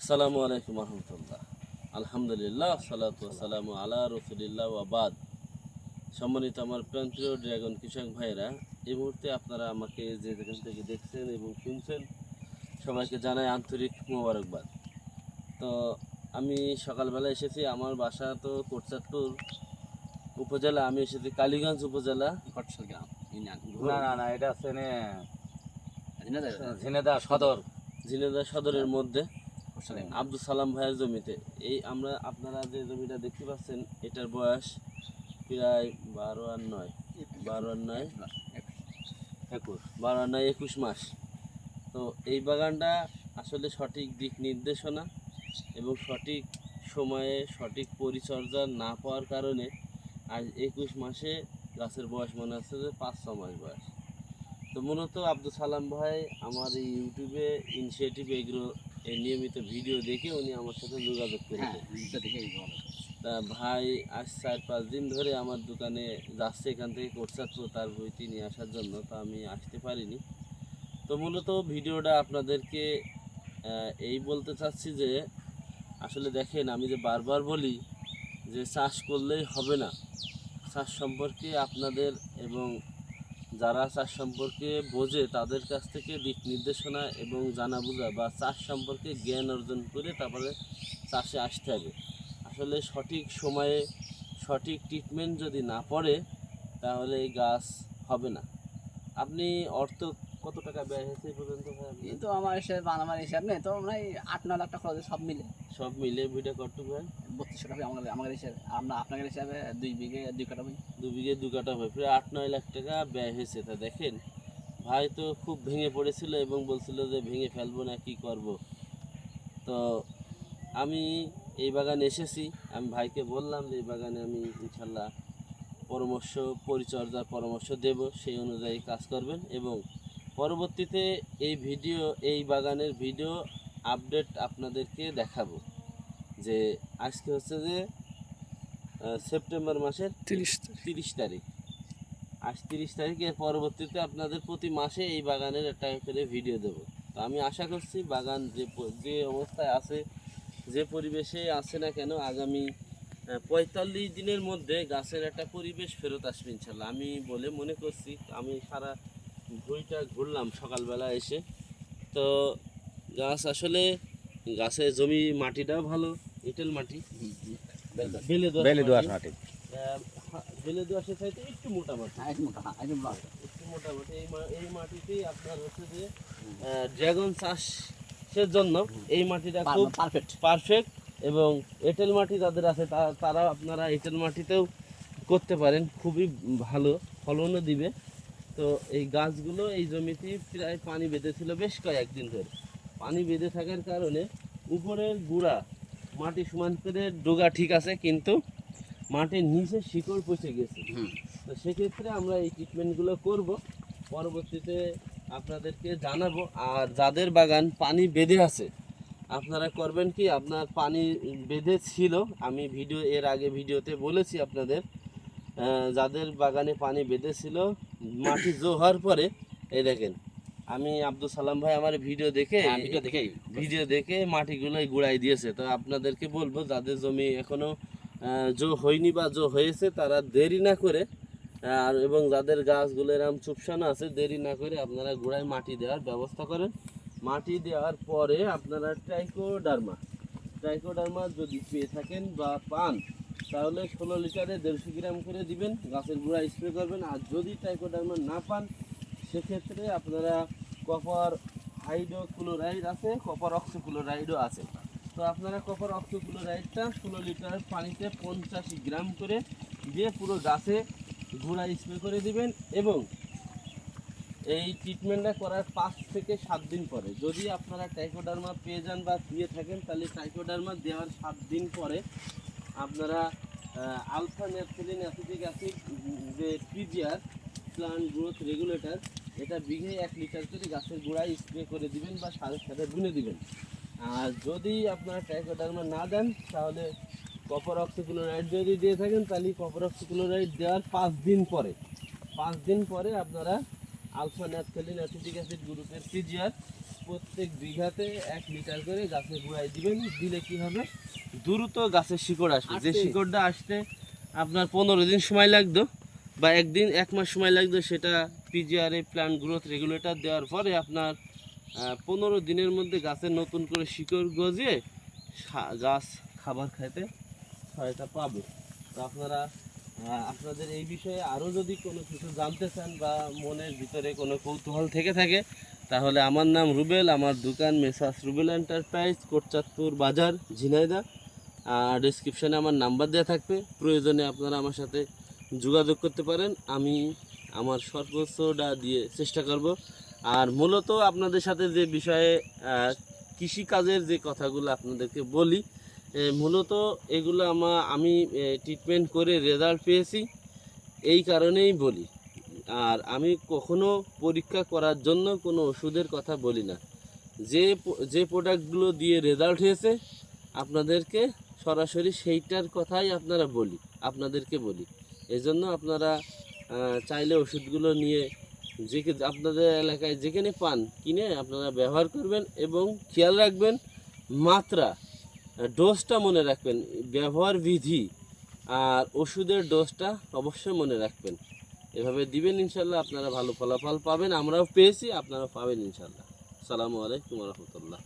আসসালামু আলাইকুম রহমতুল্লাহ আলহামদুলিল্লাহ সালাতু সালামু আলা রসুলিল্লাহ ওয়াবাদ সম্মানিত আমার প্রান্তীয় ড্রাগন কৃষক ভাইরা এই মুহূর্তে আপনারা আমাকে যে যেখান থেকে দেখছেন এবং শুনছেন সবাইকে জানাই আন্তরিক মোবারকবাদ। তো আমি সকালবেলা এসেছি আমার বাসা তো কোটচাঁদপুর উপজেলা আমি এসেছি কালীগঞ্জ উপজেলা না না না এটা আছে নে ঝিনেদা সদর। ঝিনেদা সদরের মধ্যে। আব্দুল সালাম ভাইয়ের জমিতে। এই আমরা আপনারা যে জমিটা দেখতে পাচ্ছেন এটার বয়স প্রায় বারো আর নয়। বারো আর নয়? একুশ বারো আর নয় একুশ মাস। তো এই বাগানটা আসলে সঠিক দিক নির্দেশনা এবং সঠিক সময়ে সঠিক পরিচর্যা না পাওয়ার কারণে আজ একুশ মাসে গাছের বয়স মনে হচ্ছে যে পাঁচ ছ মাস বয়স। তো মূলত আব্দুল সালাম ভাই আমার এই ইউটিউবে ইনিশিয়েটিভ এগুলো এই নিয়মিত ভিডিও দেখে উনি আমার সাথে যোগাযোগ হ্যাঁ করেছে এটা দেখেই ভালো। তা ভাই আজ চার পাঁচ দিন ধরে আমার দোকানে যাচ্ছে এখান থেকে কোটসাত্র তার বইটি নিয়ে আসার জন্য তো আমি আসতে পারিনি। তো মূলত ভিডিওটা আপনাদেরকে এই বলতে চাচ্ছি যে আসলে দেখেন আমি যে বারবার বলি যে চাষ করলেই হবে না। চাষ সম্পর্কে আপনাদের এবং যারা চাষ সম্পর্কে বোঝে তাদের কাছ থেকে দিক নির্দেশনা এবং জানা বোঝা বা চাষ সম্পর্কে জ্ঞান অর্জন করে তারপরে চাষে আসতে হবে। আসলে সঠিক সময়ে সঠিক ট্রিটমেন্ট যদি না পড়ে তাহলে এই গাছ হবে না। আপনি অর্থ কত টাকা ব্যয় হয়েছে পর্যন্ত ভাই আপনার? এই তো আমার হিসাব আমার হিসাব নেই তো মানে আট ন লাখ টাকা খরচ সব মিলে। সব মিলে ভিডিও কটুক ভাই। বত্রিশশো টাকা আমাদের আমাদের হিসাবে, আমরা আপনাদের হিসাবে দুই বিঘে, দুই কাটা বই দু বিঘে দু কাটা হয় প্রায় আট নয় লাখ টাকা ব্যয় হয়েছে তা দেখেন। ভাই তো খুব ভেঙে পড়েছিল এবং বলছিল যে ভেঙে ফেলব না, কি করব? তো আমি এই বাগানে এসেছি। আমি ভাইকে বললাম যে এই বাগানে আমি ইনশাল্লাহ পরামর্শ, পরিচর্যার পরামর্শ দেব, সেই অনুযায়ী কাজ করবেন এবং পরবর্তীতে এই ভিডিও, এই বাগানের ভিডিও আপডেট আপনাদেরকে দেখাবো। যে আজকে হচ্ছে যে সেপ্টেম্বর মাসের তিরিশ তিরিশ তারিখ। আজ তিরিশ তারিখের পরবর্তীতে আপনাদের প্রতি মাসে এই বাগানের একটা করে ভিডিও দেবো। তো আমি আশা করছি বাগান যে যে অবস্থায় আছে যে পরিবেশে আছে না কেন আগামী পঁয়তাল্লিশ দিনের মধ্যে গাছের একটা পরিবেশ ফেরত আসবে ইনশাল্লাহ। আমি বলে মনে করছি আমি সারা ভুঁইটা ঘুরলাম সকালবেলা এসে। তো গাছ আসলে গাছের জমি মাটিটাও ভালো এঁটেল মাটি বেলে দোয়াশ মাটি। বেলে দোয়াশের চাইতে একটু মোটা মাটি। হ্যাঁ মোটা হ্যাঁ একটু মোটা। মাটি এই এই মাটিতেই আপনার হচ্ছে যে ড্রাগন চাষের জন্য এই মাটিটা খুব পারফেক্ট পারফেক্ট এবং এঁটেল মাটি যাদের আছে তা- তারা আপনারা এঁটেল মাটিতেও করতে পারেন। খুবই ভালো ফলনও দিবে। তো এই গাছগুলো এই জমিতে প্রায় পানি বেঁধেছিল বেশ কয়েকদিন ধরে। পানি বেঁধে থাকার কারণে উপরের গুড়া মাটি সমান করে ডোগা ঠিক আছে কিন্তু মাটির নিচে শিকড় পচে গেছে। তো সেক্ষেত্রে আমরা এই ট্রিটমেন্টগুলো করব। পরবর্তীতে আপনাদেরকে জানাব। আর যাদের বাগান পানি বেঁধে আছে আপনারা করবেন কি আপনার পানি বেঁধে ছিল আমি ভিডিও এর আগে ভিডিওতে বলেছি আপনাদের যাদের বাগানে পানি বেঁধে ছিল মাটি জো হওয়ার পরে এই দেখেন আমি আব্দুল সালাম ভাই আমার ভিডিও দেখে হ্যাঁ ভিডিও দেখেই। ভিডিও দেখে গুড়াই দিয়েছে। তো আপনাদেরকে বলব যাদের জমি এখনও জো হয়নি বা জো হয়েছে তারা দেরি না করে আর এবং যাদের গাছগুলো এরকম চুপসানো আছে দেরি না করে আপনারা গুড়ায় মাটি দেওয়ার ব্যবস্থা করেন। মাটি দেওয়ার পরে আপনারা ট্রাইকোডার্মা ট্রাইকোডার্মা যদি পেয়ে থাকেন বা পান তাহলে ষোলো লিটারে দেড়শো গ্রাম করে দিবেন। গাছের গুঁড়া স্প্রে করবেন। আর যদি ট্রাইকোডার্মা না পান সেক্ষেত্রে আপনারা কপার হাইড্রোক্লোরাইড আছে কপার অক্সিক্লোরাইডও আছে। তো আপনারা কপার অক্সিক্লোরাইডটা ষোলো লিটার পানিতে পঞ্চাশ গ্রাম করে দিয়ে পুরো গাছে গুঁড়া স্প্রে করে দিবেন এবং এই ট্রিটমেন্টটা করার পাঁচ থেকে সাত দিন পরে। যদি আপনারা টাইকোডার্মা পেয়ে যান বা দিয়ে থাকেন, তাহলে টাইকোডার্মা দেওয়ার সাত দিন পরে আপনারা আলফা ন্যাপথেলিন অ্যাসিটিক অ্যাসিড যে পিজিআর প্লান্ট গ্রোথ রেগুলেটর এটা বিঘে এক লিটার করে গাছের গোড়ায় স্প্রে করে দিবেন বা সারের সাথে বুনে দিবেন। আর যদি আপনারা টাইকোডার্মা না দেন তাহলে কপার অক্সিক্লোরাইড যদি দিয়ে থাকেন তাহলে কপার অক্সিক্লোরাইড দেওয়ার পাঁচ দিন পরে পাঁচ দিন পরে আপনারা আলফা ন্যাপথেলিন অ্যাসিটিক অ্যাসিড গ্রুপের পিজিআর প্রত্যেক বিঘাতে এক লিটার করে গাছে গুঁড়াই দিবেন। দিলে কি হবে? দ্রুত গাছের শিকড় আসবে। যে শিকড়টা আসতে আপনার পনেরো দিন সময় লাগতো বা একদিন এক মাস সময় লাগতো সেটা পিজিআরএ প্ল্যান্ট গ্রোথ রেগুলেটর দেওয়ার পরে আপনার পনেরো দিনের মধ্যে গাছের নতুন করে শিকড় গজিয়ে গাছ খাবার খাইতে সহায়তা পাবে। তো আপনারা আপনাদের এই বিষয়ে আরও যদি কোনো কিছু জানতে চান বা মনের ভিতরে কোনো কৌতূহল থেকে থাকে, তাহলে আমার নাম রুবেল, আমার দোকান মেসাস রুবেল এন্টারপ্রাইজ, কোটচাঁদপুর বাজার ঝিনাইদা আর ডিসক্রিপশানে আমার নাম্বার দেওয়া থাকবে। প্রয়োজনে আপনারা আমার সাথে যোগাযোগ করতে পারেন। আমি আমার সর্বোচ্চটা দিয়ে চেষ্টা করব। আর মূলত আপনাদের সাথে যে বিষয়ে কৃষিকাজের যে কথাগুলো আপনাদেরকে বলি মূলত এগুলো আমা, আমি ট্রিটমেন্ট করে রেজাল্ট পেয়েছি, এই কারণেই বলি। আর আমি কখনো পরীক্ষা করার জন্য কোনো ওষুধের কথা বলি না। যে যে প্রোডাক্টগুলো দিয়ে রেজাল্ট হয়েছে, আপনাদেরকে সরাসরি সেইটার কথাই আপনারা বলি, আপনাদেরকে বলি। এজন্য আপনারা চাইলে ওষুধগুলো নিয়ে যে আপনাদের এলাকায় যেখানে পান, কিনে আপনারা ব্যবহার করবেন এবং খেয়াল রাখবেন মাত্রা ডোজটা মনে রাখবেন, ব্যবহার বিধি আর ওষুধের ডোজটা অবশ্যই মনে রাখবেন। এভাবে দিবেন ইনশাল্লাহ, আপনারা ভালো ফলাফল পাবেন, আমরাও পেয়েছি আপনারা পাবেন ইনশাল্লাহ। সালামু আলাইকুম রহমতুল্লাহ।